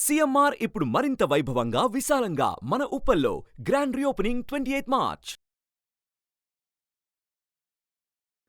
CMR ఇప్పుడు మరింత వైభవంగా విశాలంగా మన ఉప్పల్లో grand reopening twenty eighth March.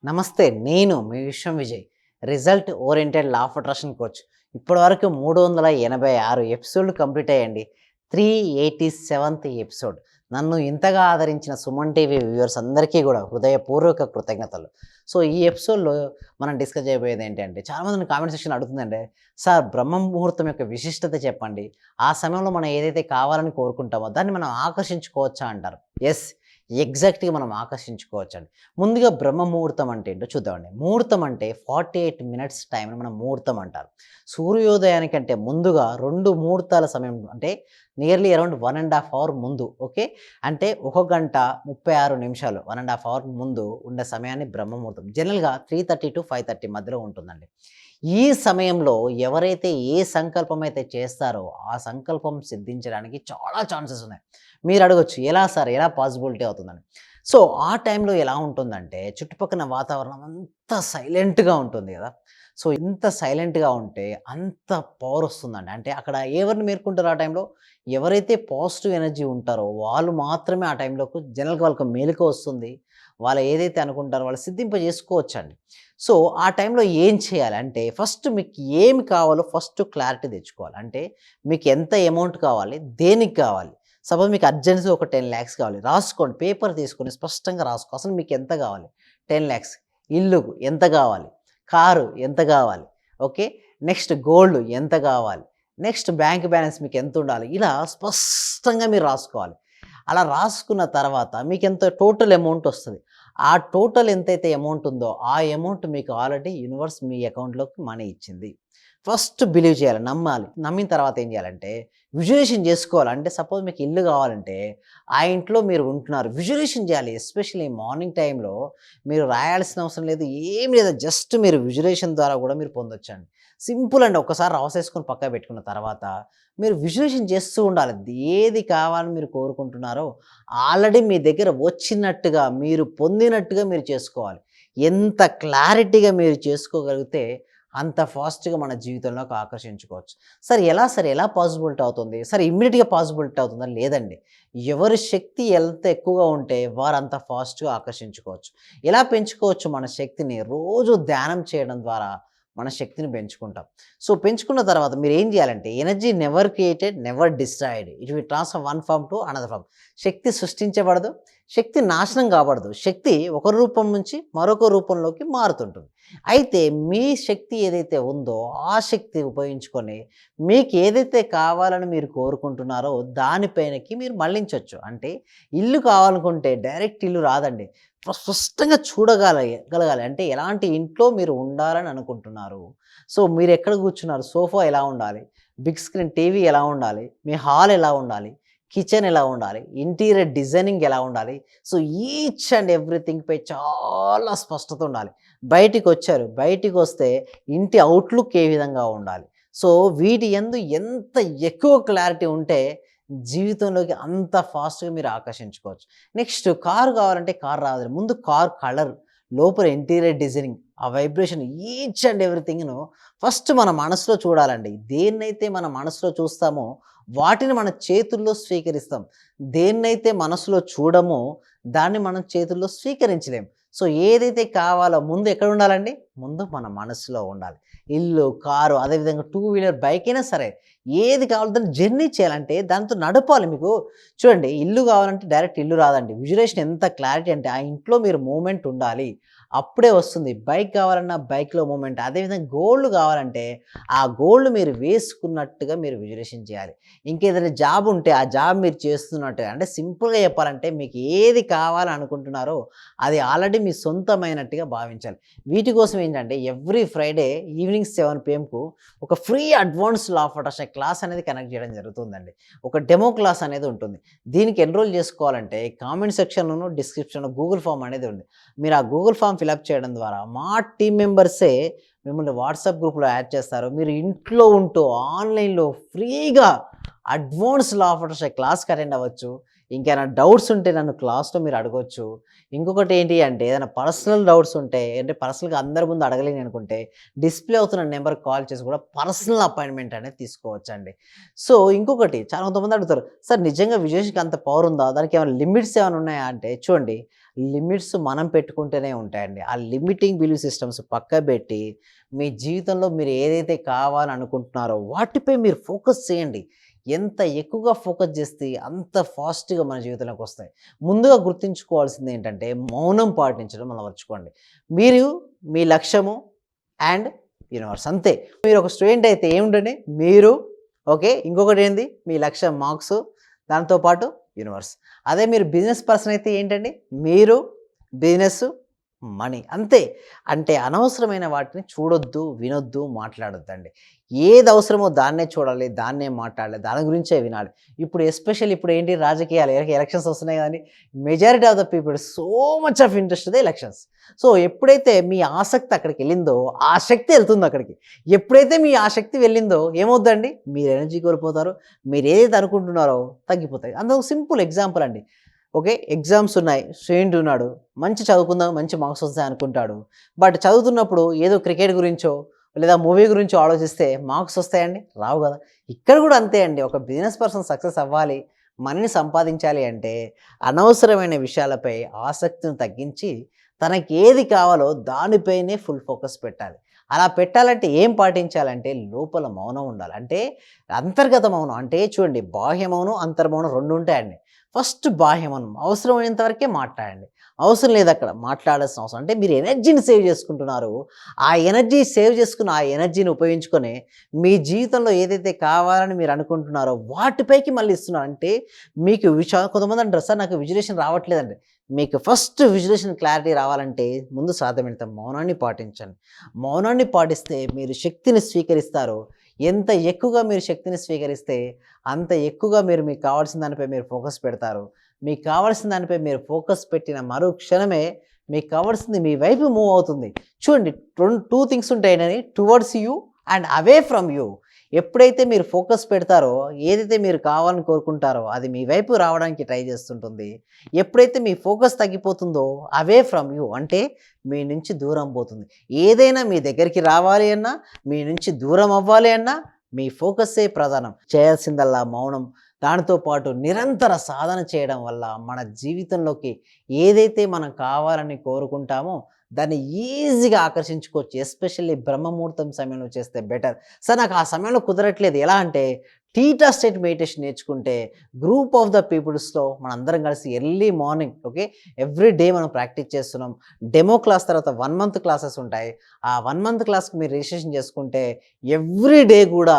నమస్తే నేను మీ Vishwam Vijay result oriented law of attraction coach. ఇప్పటివరకు మూడు వందల ఎనభై ఆరు ఎపిసోడ్లు కంప్లీట్ అయ్యండి త్రీ ఎయిటీ సెవెంత్ ఎపిసోడ్. నన్ను ఇంతగా ఆదరించిన సుమన్ టీవీ వ్యూవర్స్ అందరికీ కూడా హృదయపూర్వక కృతజ్ఞతలు. సో ఈ ఎపిసోడ్లో మనం డిస్కస్ చేయబోయేది ఏంటంటే చాలామంది కామెంట్ సెక్షన్ అడుగుతుందంటే సార్ బ్రహ్మ ముహూర్తం యొక్క విశిష్టత చెప్పండి. ఆ సమయంలో మనం ఏదైతే కావాలని కోరుకుంటామో దాన్ని మనం ఆకర్షించుకోవచ్చా? అంటారు. ఎస్. ఎగ్జాక్ట్గా మనం ఆకర్షించుకోవచ్చు అండి ముందుగా బ్రహ్మ ముహూర్తం అంటే ఏంటో చూద్దామండి. ముహూర్తం అంటే ఫార్టీ ఎయిట్ మినిట్స్ టైంని మనం ముహూర్తం అంటారు. సూర్యోదయానికంటే ముందుగా రెండు ముహూర్తాల సమయం అంటే nearly around one and half hour ముందు ఓకే? అంటే ఒక గంట ముప్పై ఆరు నిమిషాలు వన్ అండ్ హాఫ్ అవర్ ముందు ఉండే సమయాన్ని బ్రహ్మ ముహూర్తం జనరల్గా three thirty to five thirty మధ్యలో ఉంటుందండి. ఈ సమయంలో ఎవరైతే ఏ సంకల్పం అయితే చేస్తారో ఆ సంకల్పం సిద్ధించడానికి చాలా ఛాన్సెస్ ఉన్నాయి. మీరు అడగచ్చు ఎలా సార్? ఎలా పాసిబిలిటీ అవుతుందని? సో ఆ టైంలో ఎలా ఉంటుందంటే చుట్టుపక్కల వాతావరణం అంత సైలెంట్గా ఉంటుంది కదా. సో ఇంత సైలెంట్గా ఉంటే అంత పవర్ వస్తుందండి. అంటే అక్కడ ఎవరిని మేర్కొంటారు ఆ టైంలో? ఎవరైతే పాజిటివ్ ఎనర్జీ ఉంటారో వాళ్ళు మాత్రమే ఆ టైంలోకి జనరల్గా వాళ్ళకి మేలుక వస్తుంది. వాళ్ళు ఏదైతే అనుకుంటారో వాళ్ళు సిద్ధింప చేసుకోవచ్చండి. సో ఆ టైంలో ఏం చేయాలి? అంటే ఫస్ట్ మీకు ఏమి కావాలో ఫస్ట్ క్లారిటీ తెచ్చుకోవాలి. అంటే మీకు ఎంత అమౌంట్ కావాలి? దేనికి కావాలి? సపోజ్ మీకు అర్జెన్సీ ఒక టెన్ ల్యాక్స్ కావాలి. రాసుకోండి. పేపర్ తీసుకొని స్పష్టంగా రాసుకో. అసలు మీకు ఎంత కావాలి? టెన్ ల్యాక్స్ ఇల్లు ఎంత కావాలి? కారు ఎంత కావాలి? ఓకే? నెక్స్ట్ గోల్డ్ ఎంత కావాలి? నెక్స్ట్ బ్యాంక్ బ్యాలెన్స్ మీకు ఎంత ఉండాలి? ఇలా స్పష్టంగా మీరు రాసుకోవాలి. అలా రాసుకున్న తర్వాత మీకు ఎంత టోటల్ అమౌంట్ వస్తుంది? ఆ టోటల్ ఎంతైతే అమౌంట్ ఉందో ఆ అమౌంట్ మీకు ఆల్రెడీ యూనివర్స్ మీ అకౌంట్లోకి మనీ ఇచ్చింది. ఫస్ట్ బిలీవ్ చేయాలి నమ్మాలి. నమ్మిన తర్వాత ఏం చేయాలంటే విజువలేషన్ చేసుకోవాలి. అంటే సపోజ్ మీకు ఇల్లు కావాలంటే ఆ ఇంట్లో మీరు ఉంటున్నారు. విజువలేషన్ చేయాలి. ఎస్పెషల్లీ మార్నింగ్ టైంలో మీరు రాయాల్సిన అవసరం లేదు. ఏం లేదు. జస్ట్ మీరు విజువలేషన్ ద్వారా కూడా మీరు పొందొచ్చండి. సింపుల్ అండి. ఒకసారి రాసేసుకొని పక్క పెట్టుకున్న తర్వాత మీరు విజువలేషన్ చేస్తూ ఉండాలి. ఏది కావాలని మీరు కోరుకుంటున్నారో ఆల్రెడీ మీ దగ్గర వచ్చినట్టుగా మీరు పొందినట్టుగా మీరు చేసుకోవాలి. ఎంత క్లారిటీగా మీరు చేసుకోగలిగితే అంత ఫాస్ట్గా మన జీవితంలోకి ఆకర్షించుకోవచ్చు. సరే ఎలా సరే? ఎలా పాసిబిలిటీ అవుతుంది? సరే ఇమ్మీడియట్గా పాసిబిలిటీ అవుతుందా? లేదండి. ఎవరి శక్తి ఎంత ఎక్కువగా ఉంటే వారు అంత ఫాస్ట్గా ఆకర్షించుకోవచ్చు. ఎలా పెంచుకోవచ్చు? మన శక్తిని రోజు ధ్యానం చేయడం ద్వారా మన శక్తిని పెంచుకుంటాం. సో పెంచుకున్న తర్వాత మీరు ఏం చేయాలంటే energy never created never destroyed. It we transfer one form to another form శక్తి సృష్టించబడదు శక్తి నాశనం కాబడదు. శక్తి ఒక రూపం నుంచి మరొక రూపంలోకి మారుతుంటుంది. అయితే మీ శక్తి ఏదైతే ఉందో ఆ శక్తి ఉపయోగించుకొని మీకు ఏదైతే కావాలని మీరు కోరుకుంటున్నారో దానిపైనకి మీరు మళ్ళించవచ్చు అంటే ఇల్లు కావాలనుకుంటే డైరెక్ట్ ఇల్లు రాదండి. స్పష్టంగా చూడగలగాలి అంటే ఎలాంటి ఇంట్లో మీరు ఉండాలని అనుకుంటున్నారు? సో మీరు ఎక్కడ కూర్చున్నారు? సోఫా ఎలా ఉండాలి? బిగ్ స్క్రీన్ టీవీ ఎలా ఉండాలి? మీ హాల్ ఎలా ఉండాలి? కిచెన్ ఎలా ఉండాలి? ఇంటీరియర్ డిజైనింగ్ ఎలా ఉండాలి? సో ఈచ్ అండ్ ఎవ్రీథింగ్ పై చాలా స్పష్టత ఉండాలి. బయటికి వచ్చారు. బయటికి వస్తే ఇంటి అవుట్లుక్ ఏ విధంగా ఉండాలి? సో వీటి ఎందు ఎంత ఎక్కువ క్లారిటీ ఉంటే జీవితంలోకి అంత ఫాస్ట్గా మీరు ఆకర్షించుకోవచ్చు. నెక్స్ట్ కారు కావాలంటే కారు రావాలి. ముందు కార్ కలర్. లోపల ఇంటీరియర్ డిజైనింగ్ ఆ వైబ్రేషన్ ఈచ్ అండ్ ఎవ్రీథింగ్ను ఫస్ట్ మన మనసులో చూడాలండి. దేన్నైతే మన మనసులో చూస్తామో వాటిని మన చేతుల్లో స్వీకరిస్తాం. దేన్నైతే మనసులో చూడమో దాన్ని మనం చేతుల్లో స్వీకరించలేం. సో ఏదైతే కావాలో ముందు ఎక్కడ ఉండాలండి? ముందు మన మనసులో ఉండాలి. ఇల్లు కారు అదేవిధంగా టూ వీలర్ బైక్ అయినా సరే ఏది కావాలి దాన్ని జర్నీ చేయాలంటే దాంతో నడపాలి మీకు. చూడండి ఇల్లు కావాలంటే డైరెక్ట్ ఇల్లు రాదండి. విజులేషన్ ఎంత క్లారిటీ అంటే ఆ ఇంట్లో మీరు మూమెంట్ ఉండాలి. అప్పుడే వస్తుంది. బైక్ కావాలన్నా బైక్లో మూమెంట్ అదేవిధంగా గోల్డ్ కావాలంటే ఆ గోల్డ్ మీరు వేసుకున్నట్టుగా మీరు విజులేషన్ చేయాలి. ఇంకేదైనా జాబ్ ఉంటే ఆ జాబ్ మీరు చేస్తున్నట్టుగా అంటే సింపుల్గా చెప్పాలంటే మీకు ఏది కావాలనుకుంటున్నారో అది ఆల్రెడీ మీ సొంతమైనట్టుగా భావించాలి. వీటి కోసం ఏంటంటే ఎవ్రీ ఫ్రైడే ఈవినింగ్ సెవెన్ పిఎంకు ఒక free advance law of attraction class అనేది కనెక్ట్ చేయడం జరుగుతుందండి. ఒక డెమో క్లాస్ అనేది ఉంటుంది. దీనికి ఎన్రోల్ చేసుకోవాలంటే కామెంట్ సెక్షన్లోను డిస్క్రిప్షన్లో గూగుల్ ఫామ్ అనేది ఉంది. మీరు ఆ గూగుల్ ఫామ్ ఫిలప్ చేయడం ద్వారా మా టీం మెంబర్సే మిమ్మల్ని వాట్సాప్ గ్రూప్లో యాడ్ చేస్తారు. మీరు ఇంట్లో ఉంటూ ఆన్లైన్లో ఫ్రీగా అడ్వాన్స్ లా ఆఫ్ అట్రాక్షన్ క్లాస్కి అటెండ్ అవ్వచ్చు. ఇంకేమైనా డౌట్స్ ఉంటే నన్ను క్లాస్లో మీరు అడగొచ్చు. ఇంకొకటి ఏంటి అంటే ఏదైనా పర్సనల్ డౌట్స్ ఉంటే అంటే పర్సనల్గా అందరి ముందు అడగలేని అనుకుంటే డిస్ప్లే అవుతున్న నెంబర్ కాల్ చేసి కూడా పర్సనల్ అపాయింట్మెంట్ అనేది తీసుకోవచ్చు అండి సో ఇంకొకటి చాలా కొంతమంది అడుగుతారు సార్ నిజంగా విజేష్కి అంత పవర్ ఉందా? దానికి ఏమైనా లిమిట్స్ ఏమైనా ఉన్నాయా? అంటే చూడండి లిమిట్స్ మనం పెట్టుకుంటేనే ఉంటాయండి. ఆ లిమిటింగ్ బిలీవ్ సిస్టమ్స్ పక్క పెట్టి మీ జీవితంలో మీరు ఏదైతే కావాలనుకుంటున్నారో వాటిపై మీరు ఫోకస్ చేయండి. ఎంత ఎక్కువగా ఫోకస్ చేస్తే అంత ఫాస్ట్గా మన జీవితంలోకి వస్తాయి. ముందుగా గుర్తుంచుకోవాల్సింది ఏంటంటే మౌనం పాటించడం మనం మర్చుకోండి మీరు మీ లక్ష్యము అండ్ యూనివర్స్ అంతే మీరు ఒక స్టూడెంట్ అయితే ఏముండండి? మీరు ఓకే? ఇంకొకటి ఏంది? మీ లక్ష్యం మార్క్స్ దాంతోపాటు యూనివర్స్. అదే మీరు బిజినెస్ పర్సన్ అయితే ఏంటండి? మీరు బిజినెస్ మనీ. అంతే. అంటే అనవసరమైన వాటిని చూడొద్దు వినొద్దు మాట్లాడొద్దండి. ఏది అవసరమో దాన్నే చూడాలి దాన్నే మాట్లాడాలి దాని గురించే వినాలి. ఇప్పుడు ఎస్పెషల్ ఇప్పుడు ఏంటి రాజకీయాలు? ఎలక్షన్స్ వస్తున్నాయి కానీ majority of the people so much of interest the elections so ఎప్పుడైతే మీ ఆసక్తి అక్కడికి వెళ్ళిందో ఆ శక్తి వెళ్తుంది అక్కడికి. ఎప్పుడైతే మీ ఆసక్తి వెళ్ళిందో ఏమవుద్దండి మీరు ఎనర్జీ కోల్పోతారు. మీరు ఏదైతే అనుకుంటున్నారో తగ్గిపోతాయి. అందుకు సింపుల్ ఎగ్జాంపుల్ అండి. ఓకే ఎగ్జామ్స్ ఉన్నాయి స్టూడెంట్ ఉన్నాడు మంచి చదువుకుందాం మంచి మార్క్స్ వస్తాయి అనుకుంటాడు. బట్ చదువుతున్నప్పుడు ఏదో క్రికెట్ గురించో లేదా మూవీ గురించో ఆలోచిస్తే మార్క్స్ వస్తాయండి? రావు కదా. ఇక్కడ కూడా అంతే అండి ఒక బిజినెస్ పర్సన్ సక్సెస్ అవ్వాలి మనీని సంపాదించాలి అంటే అనవసరమైన విషయాలపై ఆసక్తిని తగ్గించి తనకి ఏది కావాలో దానిపైనే ఫుల్ ఫోకస్ పెట్టాలి. అలా పెట్టాలంటే ఏం పాటించాలంటే లోపల మౌనం ఉండాలి. అంటే అంతర్గత మౌనం అంటే చూడండి బాహ్య మౌనం అంతర్మౌనం రెండు ఉంటాయండి. ఫస్ట్ బాహ్యమనం అవసరమైనంత వరకే మాట్లాడండి. అవసరం లేదు అక్కడ మాట్లాడాల్సిన అవసరం. అంటే మీరు ఎనర్జీని సేవ్ చేసుకుంటున్నారు. ఆ ఎనర్జీ సేవ్ చేసుకున్న ఆ ఎనర్జీని ఉపయోగించుకొని మీ జీవితంలో ఏదైతే కావాలని మీరు అనుకుంటున్నారో వాటిపైకి మళ్ళీ ఇస్తున్నారు. అంటే మీకు విష కొంతమంది అంటారు సార్ నాకు విజులేషన్ రావట్లేదండి. మీకు ఫస్ట్ విజులేషన్ క్లారిటీ రావాలంటే ముందు సాధ్యమైనంత మౌనాన్ని పాటించండి. మౌనాన్ని పాటిస్తే మీరు శక్తిని స్వీకరిస్తారు. ఎంత ఎక్కువగా మీరు శక్తిని స్వీకరిస్తే అంత ఎక్కువగా మీరు మీకు కావాల్సిన దానిపై మీరు ఫోకస్ పెడతారు. మీకు కావాల్సిన దానిపై మీరు ఫోకస్ పెట్టిన మరో క్షణమే మీకు కావాల్సింది మీ వైపు మూవ్ అవుతుంది. చూడండి రెండు టూ థింగ్స్ ఉంటాయి towards you and away from you ఎప్పుడైతే మీరు ఫోకస్ పెడతారో ఏదైతే మీరు కావాలని కోరుకుంటారో అది మీ వైపు రావడానికి ట్రై చేస్తుంటుంది. ఎప్పుడైతే మీ ఫోకస్ తగ్గిపోతుందో అవే ఫ్రమ్ యూ. అంటే మీ నుంచి దూరం పోతుంది. ఏదైనా మీ దగ్గరికి రావాలి అన్నా మీ నుంచి దూరం అవ్వాలి అన్నా మీ ఫోకస్సే ప్రధానం. చేయాల్సిందల్లా మౌనం దానితో పాటు నిరంతర సాధన చేయడం వల్ల మన జీవితంలోకి ఏదైతే మనం కావాలని కోరుకుంటామో దాన్ని ఈజీగా ఆకర్షించుకోవచ్చు. ఎస్పెషల్లీ బ్రహ్మముహూర్తం సమయంలో చేస్తే బెటర్. సార్ నాకు ఆ సమయంలో కుదరట్లేదు. ఎలా అంటే టీటా స్టేట్ మెడిటేషన్ నేర్చుకుంటే గ్రూప్ ఆఫ్ ద పీపుల్స్లో మనందరం కలిసి early morning okay every day మనం ప్రాక్టీస్ చేస్తున్నాం. డెమో క్లాస్ తర్వాత వన్ మంత్ క్లాసెస్ ఉంటాయి. ఆ వన్ మంత్ క్లాస్కి మీరు రిజిస్ట్రేషన్ చేసుకుంటే ఎవ్రీ డే కూడా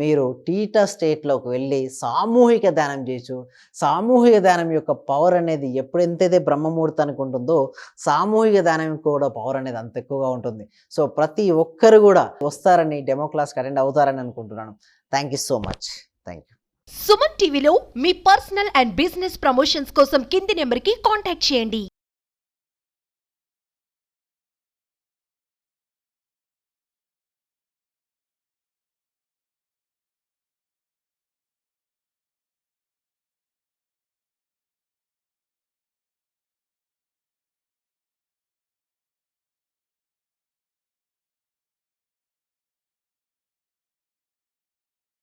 మీరు టీటా స్టేట్లోకి వెళ్ళి సామూహిక ధ్యానం చేయొచ్చు సామూహిక ధ్యానం యొక్క పవర్ అనేది ఎప్పుడు ఎంతైతే బ్రహ్మముహూర్తానికి ఉంటుందో సామూహిక ధ్యానం కూడా పవర్ అనేది అంత ఎక్కువగా ఉంటుంది. సో ప్రతి ఒక్కరు కూడా వస్తారని డెమో క్లాస్కి అటెండ్ అవుతారని అనుకుంటున్నాను. Thank you so much thank you Suman టీవీలో మీ పర్సనల్ అండ్ బిజినెస్ ప్రమోషన్స్ కోసం కింది నెంబర్కి కాంటాక్ట్ చేయండి.